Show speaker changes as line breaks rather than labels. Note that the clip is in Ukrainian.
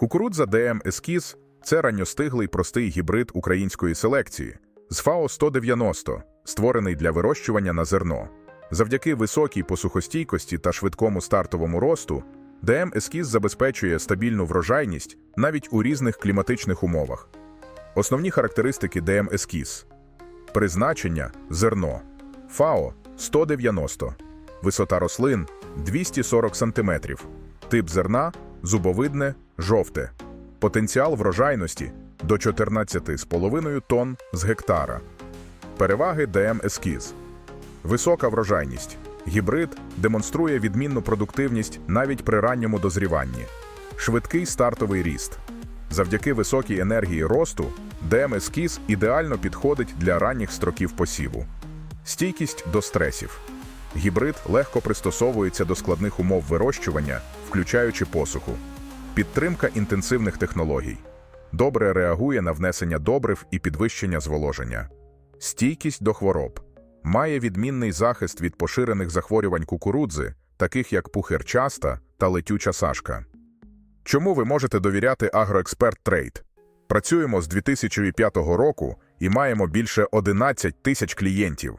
Кукурудза ДМ Ескіз це ранньостиглий простий гібрид української селекції з ФАО 190, створений для вирощування на зерно. Завдяки високій посухостійкості та швидкому стартовому росту ДМ Ескіз забезпечує стабільну врожайність навіть у різних кліматичних умовах. Основні характеристики ДМ Ескіз Призначення зерно ФАО 190, висота рослин 240 см, тип зерна зубовидне, жовте, потенціал врожайності до 14,5 тонн з гектара. Переваги ДМ Ескіз. Висока врожайність. Гібрид демонструє відмінну продуктивність навіть при ранньому дозріванні. Швидкий стартовий ріст. Завдяки високій енергії росту ДМ Ескіз ідеально підходить для ранніх строків посіву. Стійкість до стресів. Гібрид легко пристосовується до складних умов вирощування, включаючи посуху. Підтримка інтенсивних технологій. Добре реагує на внесення добрив і підвищення зволоження. Стійкість до хвороб. Має відмінний захист від поширених захворювань кукурудзи, таких як пухирчаста та летюча сашка. Чому ви можете довіряти Агроексперт Трейд? Працюємо з 2005 року і маємо більше 11 тисяч клієнтів.